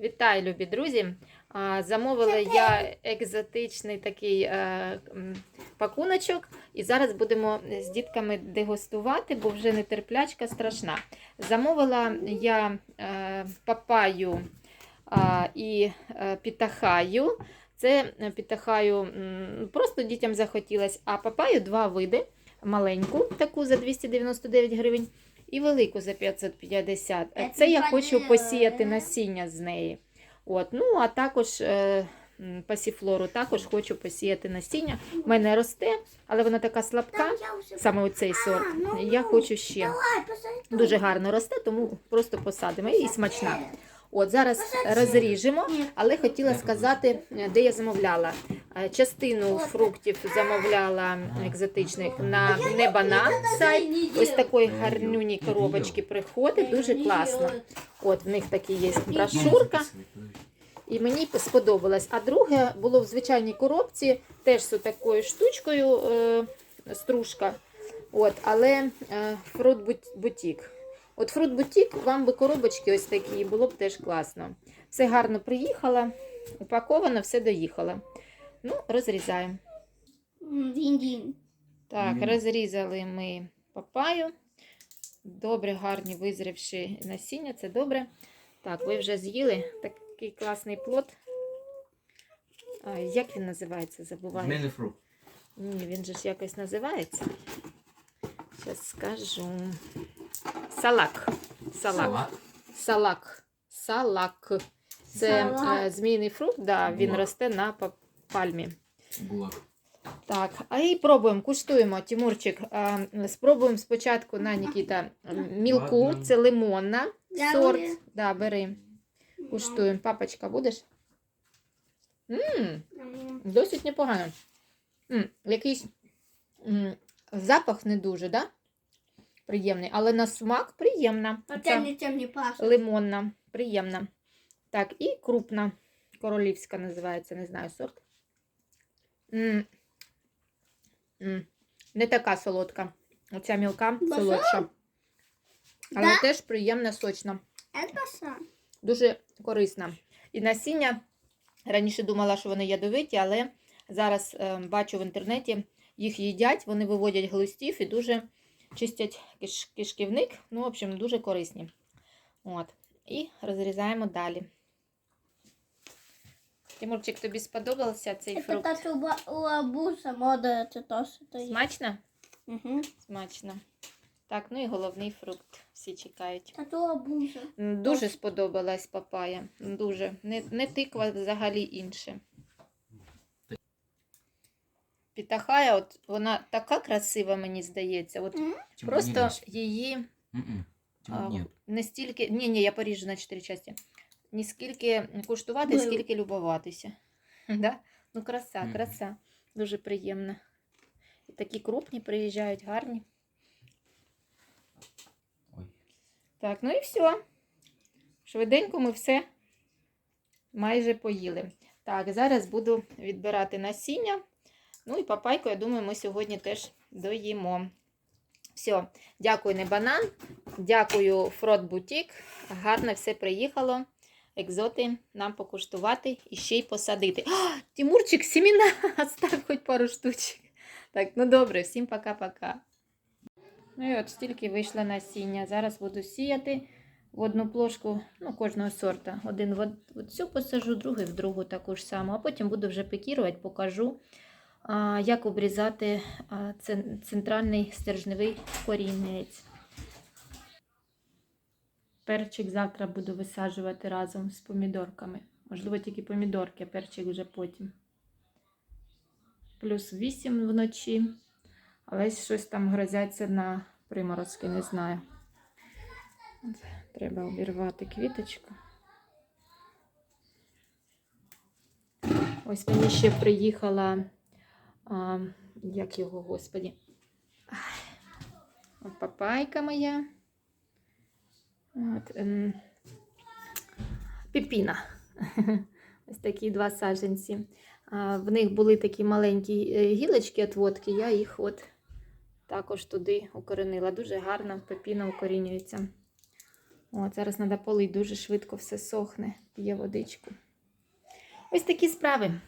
Вітаю, любі друзі! Замовила я екзотичний такий е, пакуночок, і зараз будемо з дітками дегустувати, бо вже нетерплячка страшна. Замовила я е, папаю і е, пітахаю. Це пітахаю просто дітям захотілось, а папаю два види: маленьку, таку за 299 гривень, і велику за 550. Я Це я хочу посіяти насіння з неї. От, ну, а також е, пасіфлору також хочу посіяти насіння. У мене росте, але вона така слабка, саме оцей сорт. ну, Я хочу ще. Дуже гарно росте, тому просто посадимо. І смачна. От зараз розріжемо, але хотіла сказати, е, де я замовляла. Е, Частину фруктів замовляла екзотичних на не банан сайт. Ось такої гарнюні коробочки приходить, дуже класно. От в них такі є брошурка. І мені сподобалось. А друге було в звичайній коробці, теж з такою штучкою е, стружка. От, але е, фрут Бут- бутік. От фрут бутік, вам би коробочки ось такі, було б теж класно. Все гарно приїхало, упаковано, все доїхало. Ну, розрізаємо. Дінь-дінь. Так, Мгм. розрізали ми папаю. Добре, гарні визрівші насіння, це добре. Так, ви вже з'їли такий класний плод. А, як він називається? Забуваю. Зміни. Ні, він же ж якось називається. Зараз скажу. Салак. Салак. Салак. Салак. Це Салак. е, змійний фрукт, да, він росте на па- пальмі. Була. Так, а і пробуємо, куштуємо, Тимурчик. А, спробуємо спочатку на Нікіта мілку, Ладно. це лимонна Я сорт. буду. Да, бери. Куштуємо. Папочка, будеш? Мм, досить непогано. М, якийсь м, запах не дуже, да? Приємний, але на смак приємна. А Ця це нічим не пахне. лимонна, приємна. Так, і крупна, королівська називається, не знаю сорт. М. М. Не така солодка. Оця мілка Бажа? солодша. Але Да? теж приємна, сочна. Це. Дуже корисна. І насіння раніше думала, що вони ядовиті, але зараз е, бачу в інтернеті, їх їдять, вони виводять глистів і дуже чистять киш, кишківник. Ну, в общем, дуже корисні. От. І розрізаємо далі. Тимурчик, тобі сподобався цей Це фрукт? та що у мода це то, що то є. Смачно? Угу. Смачно. Так, ну і головний фрукт. Всі чекають. Та то абуса. Дуже сподобалась папая. Дуже. Не, не тиква взагалі інше. Пітахая, от вона така красива, мені здається. От М? просто її М-м. а, Ні. не стільки. Ні, ні, я поріжу на чотири частини. Не скільки куштувати, Бил. скільки любуватися. Да? Ну, краса, краса. Дуже приємно. І такі крупні приїжджають, гарні. Ой. Так, ну і все. Швиденько ми все майже поїли. Так, зараз буду відбирати насіння. Ну і папайку, я думаю, ми сьогодні теж доїмо. Все, дякую, не банан. Дякую, Фрот Бутік. Гарно все приїхало. Екзоти нам покуштувати і ще й посадити. А, Тимурчик, сіміна! Став хоч пару штучок. Так, ну добре, всім пока-пока. Ну і от стільки вийшло насіння. Зараз буду сіяти в одну плошку ну, кожного сорта. Один в цю посажу, другий в другу таку ж саму, а потім буду вже пекірувати, покажу, як обрізати центральний стержневий корінець. Перчик завтра буду висаджувати разом з помідорками. Можливо, тільки помідорки, а перчик вже потім. Плюс 8 вночі. Але щось там грозяться на приморозки, не знаю. Треба обірвати квіточку. Ось мені ще приїхала, а, як його, господі. Папайка моя. От, ем, піпіна. Ось такі два саджанці. В них були такі маленькі е, гілочки отводки, я їх от також туди укоренила. Дуже гарно пепіна укорінюється. От, зараз треба полить, дуже швидко все сохне, п'є водичку. Ось такі справи.